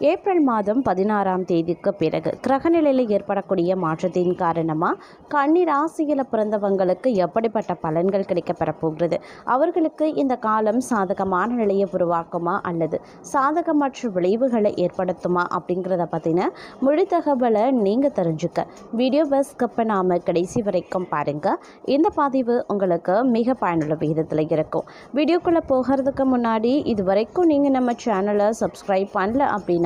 April மாதம் பதினாறாம் தேதிக்கு பிறகு கிரகநிலையில் ஏற்படக்கூடிய மாற்றத்தின் காரணமாக கன்னி ராசியில் பிறந்தவங்களுக்கு எப்படிப்பட்ட பலன்கள் கிடைக்கப்பெற போகிறது? அவர்களுக்கு இந்த காலம் சாதகமான நிலையை உருவாக்குமா? அல்லது சாதகமற்ற விளைவுகளை ஏற்படுத்துமா? அப்படிங்கிறத பற்றின முழு தகவலை நீங்கள் தெரிஞ்சுக்க. வீடியோ பஸ்க்கப்ப நாம் கடைசி வரைக்கும் பாருங்கள் இந்த பதிவு உங்களுக்கு மிக பயனுள்ள விகிதத்தில் இருக்கும். வீடியோக்குள்ளே போகிறதுக்கு முன்னாடி இது வரைக்கும் நீங்கள் நம்ம சேனலை சப்ஸ்கிரைப் பண்ணல அப்படின்னா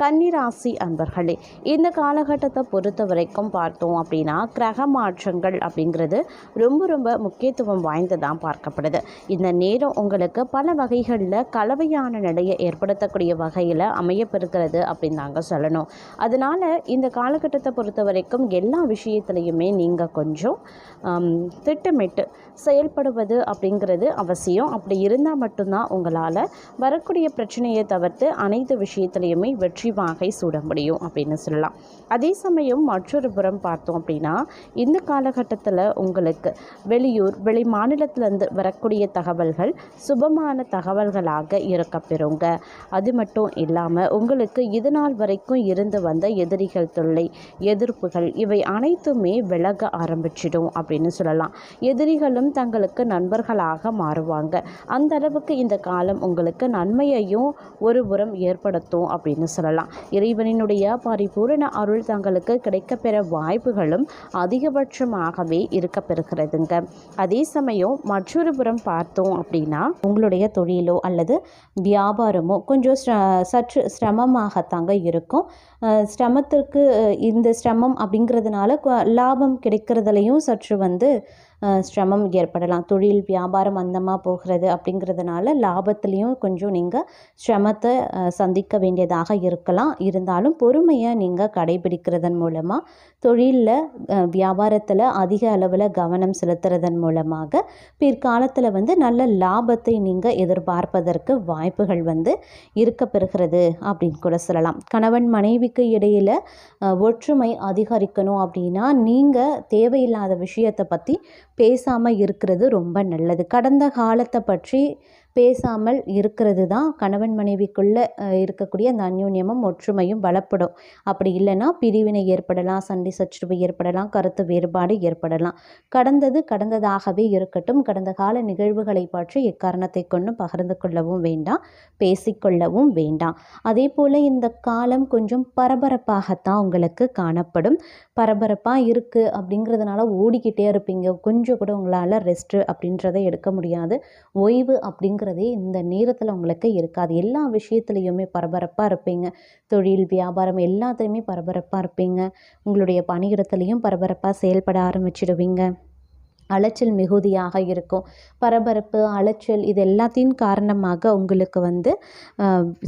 கன்னிராசி அன்பர்களே இந்த காலகட்டத்தை பொறுத்த வரைக்கும் பார்த்தோம் அப்படின்னா கிரக மாற்றங்கள் அப்படிங்கிறது ரொம்ப ரொம்ப முக்கியத்துவம் வாய்ந்ததாக பார்க்கப்படுது. இந்த நேரம் உங்களுக்கு பல வகைகளில் கலவையான நிலையை ஏற்படுத்தக்கூடிய வகையில் அமையப்பெறுகிறது அப்படின்னு நாங்கள் சொல்லணும். அதனால் இந்த காலகட்டத்தை பொறுத்த வரைக்கும் எல்லா விஷயத்துலையுமே நீங்கள் கொஞ்சம் திட்டமிட்டு செயல்படுவது அப்படிங்கிறது அவசியம். அப்படி இருந்தால் மட்டும்தான் உங்களால் வரக்கூடிய பிரச்சனையை தவிர்த்து அனைத்து விஷயத்துலையுமே வெற்றி வாகை சூட முடியும் அப்படின்னு சொல்லலாம். அதே சமயம் மற்றொரு புறம் பார்த்தோம் அப்படின்னா இந்த காலகட்டத்தில் உங்களுக்கு வெளியூர் வெளி மாநிலத்திலேருந்து வரக்கூடிய தகவல்கள் சுபமான தகவல்களாக இருக்கப்பெறுங்க அது மட்டும் இல்லாமல் உங்களுக்கு இது நாள் வரைக்கும் இருந்து வந்த எதிரிகள் தொல்லை எதிர்ப்புகள் இவை அனைத்துமே விலக ஆரம்பிச்சிடும் அப்படின்னு சொல்லலாம். எதிரிகளும் தங்களுக்கு நண்பர்களாக மாறுவாங்க. அந்த அளவுக்கு இந்த காலம் உங்களுக்கு நன்மையையும் ஒரு புறம் ஏற்படுத்தும் அப்படின்னு சொல்லலாம். இறைவனினுடைய பரிபூரண அருள் தங்களுக்கு கிடைக்கப்பெற வாய்ப்புகளும் அதிகபட்சமாகவே இருக்கப்பெறுகிறதுங்க. அதே சமயம் மற்றொரு புறம் பார்த்தோம் அப்படின்னா உங்களுடைய தொழிலோ அல்லது வியாபாரமோ கொஞ்சம் சற்று சிரமமாகத்தாங்க இருக்கும். சிரமத்திற்கு இந்த சிரமம் அப்படிங்கிறதுனால லாபம் கிடைக்கிறதுலையும் சற்று வந்து சிரமம் ஏற்படலாம். தொழில் வியாபாரம் மந்தமாக போகிறது அப்படிங்கிறதுனால லாபத்துலேயும் கொஞ்சம் நீங்கள் சிரமத்தை சந்திக்க வேண்டியதாக இருக்கலாம். இருந்தாலும் பொறுமையை நீங்கள் கடைபிடிக்கிறதன் மூலமாக தொழிலில் வியாபாரத்தில் அதிக அளவில் கவனம் செலுத்துறதன் மூலமாக பிற்காலத்தில் வந்து நல்ல லாபத்தை நீங்கள் எதிர்பார்ப்பதற்கு வாய்ப்புகள் வந்து இருக்க பெறுகிறது அப்படின்னு கூட சொல்லலாம். கணவன் மனைவிக்கு இடையில் ஒற்றுமை அதிகரிக்கணும் அப்படின்னா நீங்கள் தேவையில்லாத விஷயத்தை பற்றி பேசாமல் இருக்கிறது ரொம்ப நல்லது. கடந்த காலத்தை பற்றி பேசாமல் இருக்கிறது தான் கணவன் மனைவிக்குள்ளே இருக்கக்கூடிய அந்த அந்யோன்யமும் ஒற்றுமையும் பலப்படும் அப்படி இல்லைன்னா பிரிவினை ஏற்படலாம் சண்டை சச்சுரவு ஏற்படலாம் கருத்து வேறுபாடு ஏற்படலாம். கடந்தது கடந்ததாகவே இருக்கட்டும் கடந்த கால நிகழ்வுகளை பற்றி எக்காரணத்தை கொண்டும் பகிர்ந்து கொள்ளவும் வேண்டாம் பேசிக்கொள்ளவும் வேண்டாம். அதே போல் இந்த காலம் கொஞ்சம் பரபரப்பாகத்தான் உங்களுக்கு காணப்படும். பரபரப்பாக இருக்குது அப்படிங்கிறதுனால ஓடிக்கிட்டே இருப்பீங்க. கொஞ்சம் கூட உங்களால் ரெஸ்ட்டு அப்படின்றத எடுக்க முடியாது. ஓய்வு அப்படிங்கிறதே இந்த நேரத்தில் உங்களுக்கு இருக்காது. எல்லா விஷயத்துலையுமே பரபரப்பாக இருப்பீங்க. தொழில் வியாபாரம் எல்லாத்துலேயுமே பரபரப்பாக இருப்பீங்க. உங்களுடைய பணியிடத்துலையும் பரபரப்பாக செயல்பட ஆரம்பிச்சிடுவீங்க. அலைச்சல் மிகுதியாக இருக்கும். பரபரப்பு அலைச்சல் இது எல்லாத்தையும் காரணமாக உங்களுக்கு வந்து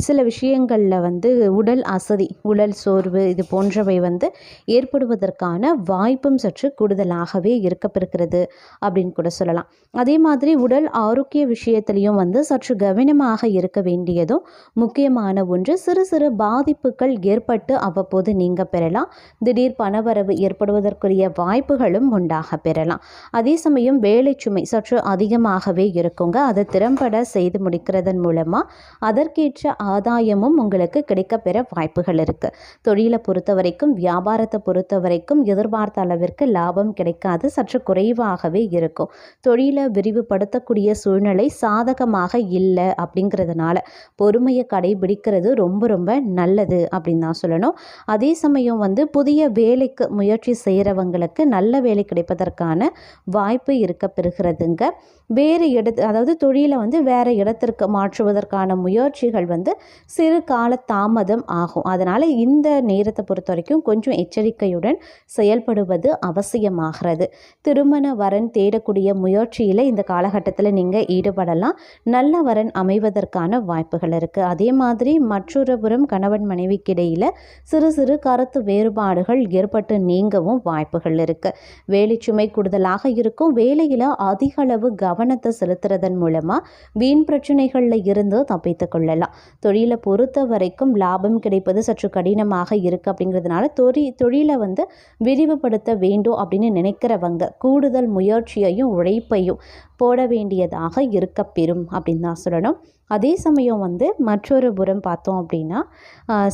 சில விஷயங்களில் வந்து உடல் அசதி உடல் சோர்வு இது போன்றவை வந்து ஏற்படுவதற்கான வாய்ப்பும் சற்று கூடுதலாகவே இருக்கப்பெறுகிறது அப்படின்னு கூட சொல்லலாம். அதே மாதிரி உடல் ஆரோக்கிய விஷயத்திலையும் வந்து சற்று கவனமாக இருக்க வேண்டியதும் முக்கியமான ஒன்று. சிறு சிறு பாதிப்புகள் ஏற்பட்டு அவ்வப்போது நீங்கள் பெறலாம். திடீர் பணவரவு ஏற்படுவதற்குரிய வாய்ப்புகளும் உண்டாக பெறலாம். அதே சமயம் வேலை சுமை சற்று அதிகமாகவே இருக்குங்க. அதை திறம்பட செய்து முடிக்கிறதன் மூலமாக அதற்கேற்ற ஆதாயமும் உங்களுக்கு கிடைக்கப்பெற வாய்ப்புகள் இருக்குது தொழிலை பொறுத்த வரைக்கும் வியாபாரத்தை பொறுத்த வரைக்கும் எதிர்பார்த்த அளவிற்கு லாபம் கிடைக்காது சற்று குறைவாகவே இருக்கும். தொழிலை விரிவுபடுத்தக்கூடிய சூழ்நிலை சாதகமாக இல்லை அப்படிங்கிறதுனால பொறுமையை கடைபிடிக்கிறது ரொம்ப ரொம்ப நல்லது அப்படின்னு தான் சொல்லணும். அதே சமயம் வந்து புதிய வேலைக்கு முயற்சி செய்கிறவங்களுக்கு நல்ல வேலை கிடைப்பதற்கான வாய்ப்பு இருக்க பெறுகிறதுங்க வேறு இடத்து அதாவது தொழிலை வந்து வேறு இடத்திற்கு மாற்றுவதற்கான முயற்சிகள் வந்து சிறு கால தாமதம் ஆகும். அதனால் இந்த நேரத்தை பொறுத்த வரைக்கும் கொஞ்சம் எச்சரிக்கையுடன் செயல்படுவது அவசியமாகிறது. திருமண வரன் தேடக்கூடிய முயற்சியில் இந்த காலகட்டத்தில் நீங்கள் ஈடுபடலாம். நல்ல வரன் அமைவதற்கான வாய்ப்புகள் இருக்குது அதே மாதிரி மற்றொரு புறம் கணவன் மனைவிக்கிடையில் சிறு சிறு கருத்து வேறுபாடுகள் ஏற்பட்டு நீங்கவும் வாய்ப்புகள் இருக்குது வேலைச்சுமை கூடுதலாக இருக்கும் வேலையில் அதிக அளவு கவனத்தை செலுத்துறதன் மூலமாக வீண் பிரச்சனைகளில் இருந்து தப்பித்து கொள்ளலாம். தொழிலை பொறுத்த வரைக்கும் லாபம் கிடைப்பது சற்று கடினமாக இருக்குது அப்படிங்கிறதுனால தொழி தொழிலை வந்து விரிவுபடுத்த வேண்டும் அப்படின்னு நினைக்கிறவங்க கூடுதல் முயற்சியையும் உழைப்பையும் போட வேண்டியதாக இருக்கப்பெறும் அப்படின்னு தான் சொல்லணும். அதே சமயம் வந்து மற்றொரு புறம் பார்த்தோம் அப்படின்னா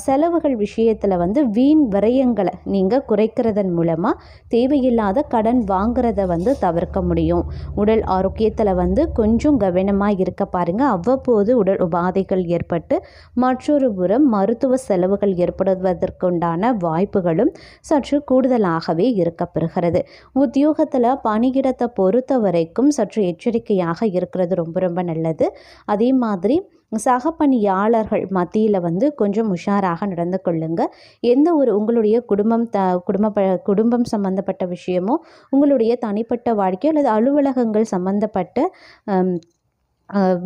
செலவுகள் விஷயத்தில் வந்து வீண் விரயங்களை நீங்கள் குறைக்கிறதன் மூலமாக தேவையில்லாத கடன் வாங்குறத வந்து தவிர்க்க முடியும். உடல் ஆரோக்கியத்தில் வந்து கொஞ்சம் கவனமாக இருக்க பாருங்கள் அவ்வப்போது உடல் உபாதைகள் ஏற்பட்டு மற்றொரு புறம் மருத்துவ செலவுகள் ஏற்படுவதற்குண்டான வாய்ப்புகளும் சற்று கூடுதலாகவே இருக்கப்பெறுகிறது. உத்தியோகத்தில் பணியிடத்தை பொறுத்த வரைக்கும் சற்று எச்சரிக்கையாக இருக்கிறது ரொம்ப ரொம்ப நல்லது. அதே மாதிரி சக பணியாளர்கள் மத்தியில் வந்து கொஞ்சம் உஷாராக நடந்து கொள்ளுங்க. எந்த ஒரு உங்களுடைய குடும்பம் த குடும்ப ப குடும்பம் சம்மந்தப்பட்ட விஷயமோ உங்களுடைய தனிப்பட்ட வாழ்க்கையோ அல்லது அலுவலகங்கள் சம்மந்தப்பட்ட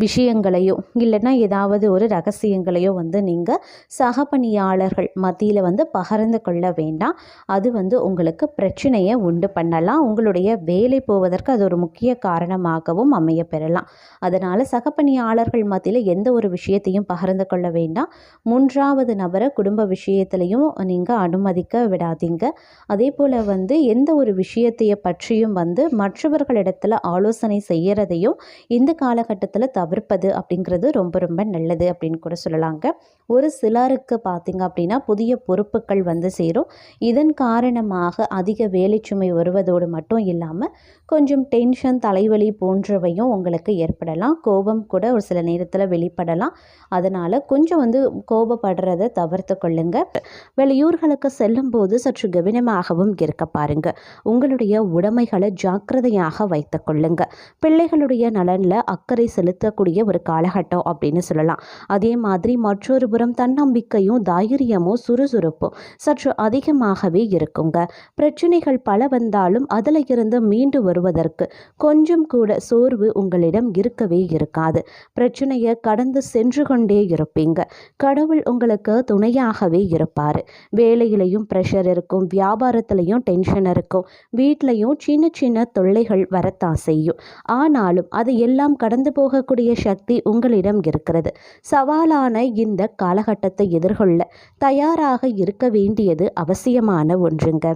விஷயங்களையோ இல்லைன்னா ஏதாவது ஒரு ரகசியங்களையோ வந்து நீங்கள் சக பணியாளர்கள் மத்தியில் வந்து பகிர்ந்து கொள்ள வேண்டாம். அது வந்து உங்களுக்கு பிரச்சனையை உண்டு பண்ணலாம். உங்களுடைய வேலை போவதற்கு அது ஒரு முக்கிய காரணமாகவும் அமைய பெறலாம் அதனால் சக பணியாளர்கள் மத்தியில் எந்த ஒரு விஷயத்தையும் பகிர்ந்து கொள்ள வேண்டாம். மூன்றாவது நபரை குடும்ப விஷயத்திலையும் நீங்கள் அனுமதிக்க விடாதீங்க. அதே போல் வந்து எந்த ஒரு விஷயத்தையை பற்றியும் வந்து மற்றவர்களிடத்தில் ஆலோசனை செய்கிறதையும் இந்த காலகட்டத்தில் தவிர்ப்பது அப்படிங்கிறது ரொம்ப ரொம்ப நல்லது அப்படின்னு கூட சொல்லலாங்க. ஒரு சிலருக்கு பார்த்திங்க அப்படின்னா புதிய பொறுப்புகள் வந்து சேரும். இதன் காரணமாக அதிக வேலைச்சுமை வருவதோடு மட்டும் இல்லாமல் கொஞ்சம் டென்ஷன் தலைவலி போன்றவையும் உங்களுக்கு ஏற்படலாம். கோபம் கூட ஒரு சில நேரத்தில் வெளிப்படலாம். அதனால் கொஞ்சம் வந்து கோபப்படுறதை தவிர்த்து கொள்ளுங்க. வெளியூர்களுக்கு செல்லும்போது சற்று கவனமாகவும் இருக்க பாருங்க. உங்களுடைய உடைமைகளை ஜாக்கிரதையாக வைத்து கொள்ளுங்க. பிள்ளைகளுடைய நலனில் அக்கறை செலுத்தக்கூடிய ஒரு காலகட்டம் அப்படின்னு சொல்லலாம். அதே மாதிரி மற்றொரு புறம் தன்னம்பிக்கையும் தைரியமும் சுறுசுறுப்பும் சற்று அதிகமாகவே இருக்குங்க. பிரச்சனைகள் பல வந்தாலும் அதில் இருந்து மீண்டு வருவதற்கு கொஞ்சம் கூட சோர்வு உங்களிடம் இருக்கவே இருக்காது. பிரச்சனையை கடந்து சென்று கொண்டே இருப்பீங்க. கடவுள் உங்களுக்கு துணையாகவே இருப்பார். வேலையிலையும் ப்ரெஷர் இருக்கும் வியாபாரத்திலையும் டென்ஷன் இருக்கும் வீட்லையும் சின்ன சின்ன தொல்லைகள் வரத்தான் செய்யும். ஆனாலும் அது எல்லாம் கடந்து போகக்கூடிய சக்தி உங்களிடம் இருக்கிறது. சவாலான இந்த காலகட்டத்தை எதிர்கொள்ள தயாராக இருக்க வேண்டியது அவசியமான ஒன்றுங்க.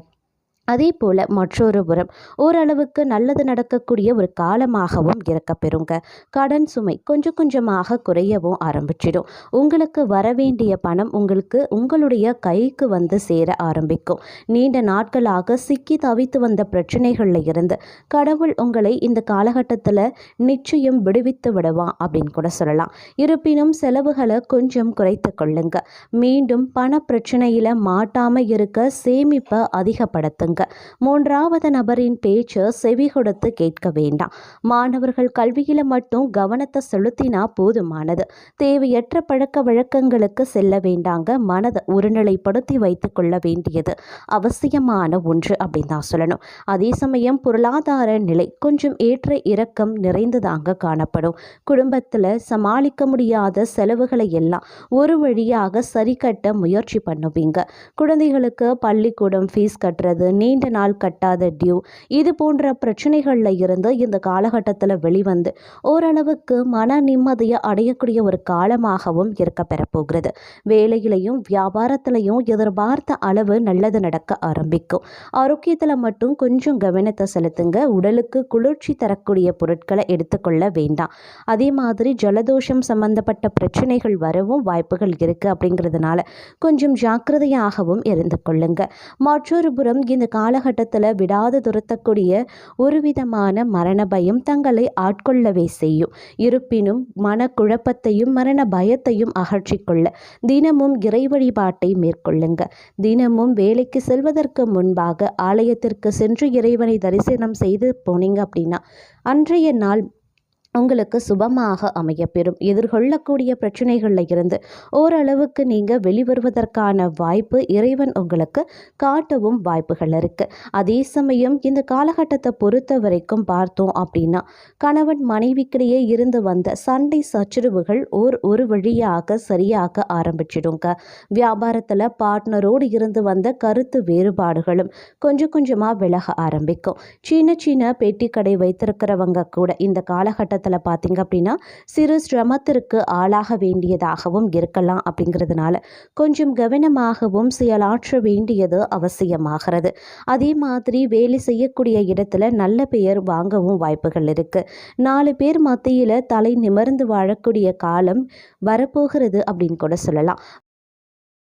அதே போல் மற்றொரு புறம் ஓரளவுக்கு நல்லது நடக்கக்கூடிய ஒரு காலமாகவும் இருக்கப்பெறுங்க கடன் சுமை கொஞ்சம் கொஞ்சமாக குறையவும் ஆரம்பிச்சிடும். உங்களுக்கு வரவேண்டிய பணம் உங்களுக்கு உங்களுடைய கைக்கு வந்து சேர ஆரம்பிக்கும். நீண்ட நாட்களாக சிக்கி தவித்து வந்த பிரச்சனைகளில் இருந்து கடவுள் உங்களை இந்த காலகட்டத்தில் நிச்சயம் விடுவித்து விடுவான் அப்படின்னு கூட சொல்லலாம். இருப்பினும் செலவுகளை கொஞ்சம் குறைத்து கொள்ளுங்க. மீண்டும் பண பிரச்சனையில் மாட்டாமல் இருக்க சேமிப்பை அதிகப்படுத்துங்க. மூன்றாவது நபரின் பேச்சு செவி கொடுத்து கேட்க வேண்டாம். மாணவர்கள் கல்வியில் மட்டும் கவனத்தை செலுத்தினா போதுமானது. தேவையற்ற பழக்க வழக்கங்களுக்கு செல்ல வேண்டாங்க. மனதை ஒருநிலைப்படுத்தி வைத்து கொள்ள வேண்டியது அவசியமான ஒன்று அப்படின்னு தான் சொல்லணும். அதே சமயம் பொருளாதார நிலை கொஞ்சம் ஏற்ற இறக்கம் நிறைந்ததாங்க காணப்படும். குடும்பத்தில் சமாளிக்க முடியாத செலவுகளை எல்லாம் ஒரு வழியாக சரி கட்ட முயற்சி பண்ணுவீங்க. குழந்தைகளுக்கு பள்ளிக்கூடம் ஃபீஸ் கட்டுறது நீண்ட நாள் கட்டாத டியூ இது போன்ற பிரச்சனைகளில் இருந்து இந்த காலகட்டத்தில் வெளிவந்து ஓரளவுக்கு மன நிம்மதியை அடையக்கூடிய ஒரு காலமாகவும் இருக்க பெறப்போகிறது. வேலையிலையும் வியாபாரத்திலையும் எதிர்பார்த்த அளவு நல்லது நடக்க ஆரம்பிக்கும். ஆரோக்கியத்தில் மட்டும் கொஞ்சம் கவனத்தை செலுத்துங்க. உடலுக்கு குளிர்ச்சி தரக்கூடிய பொருட்களை எடுத்துக்கொள்ள வேண்டாம். அதே மாதிரி ஜலதோஷம் சம்பந்தப்பட்ட பிரச்சனைகள் வரவும் வாய்ப்புகள் இருக்குது அப்படிங்கிறதுனால கொஞ்சம் ஜாக்கிரதையாகவும் இருந்து கொள்ளுங்க. மற்றொரு புறம் இந்த காலகட்டத்தில் விடாது துரத்தக்கூடிய ஒரு விதமான மரண பயம் தங்களை ஆட்கொள்ளவே செய்யும். இருப்பினும் மனக்குழப்பத்தையும் மரண பயத்தையும் அகற்றிக்கொள்ள தினமும் இறை வழிபாட்டை மேற்கொள்ளுங்க. தினமும் வேலைக்கு செல்வதற்கு முன்பாக ஆலயத்திற்கு சென்று இறைவனை தரிசனம் செய்து போனீங்க அப்படின்னா அன்றைய நாள் உங்களுக்கு சுபமாக அமையப்பெறும். எதிர்கொள்ளக்கூடிய பிரச்சனைகளில் இருந்து ஓரளவுக்கு நீங்கள் வெளிவருவதற்கான வாய்ப்பு இறைவன் உங்களுக்கு காட்டவும் வாய்ப்புகள் இருக்குது அதே சமயம் இந்த காலகட்டத்தை பொறுத்த வரைக்கும் பார்த்தோம் அப்படின்னா கணவன் மனைவிக்கிடையே இருந்து வந்த சண்டை சச்சரவுகள் ஓர் ஒரு வழியாக சரியாக ஆரம்பிச்சிடுங்க. வியாபாரத்தில் பார்ட்னரோடு இருந்து வந்த கருத்து வேறுபாடுகளும் கொஞ்சம் கொஞ்சமாக விலக ஆரம்பிக்கும். சின்ன சின்ன பெட்டி கடை வைத்திருக்கிறவங்க கூட இந்த காலகட்டத்தில் பார்த்தீங்க அப்படின்னா சிறு சிரமத்திற்கு ஆளாக வேண்டியதாகவும் இருக்கலாம் அப்படிங்கிறதுனால கொஞ்சம் கவனமாகவும் செயலாற்ற வேண்டியது அவசியமாகிறது. அதே மாதிரி வேலை செய்யக்கூடிய இடத்துல நல்ல பெயர் வாங்கவும் வாய்ப்புகள் இருக்குது நாலு பேர் மத்தியில் தலை நிமிர்ந்து வாழக்கூடிய காலம் வரப்போகிறது அப்படின்னு கூட சொல்லலாம்.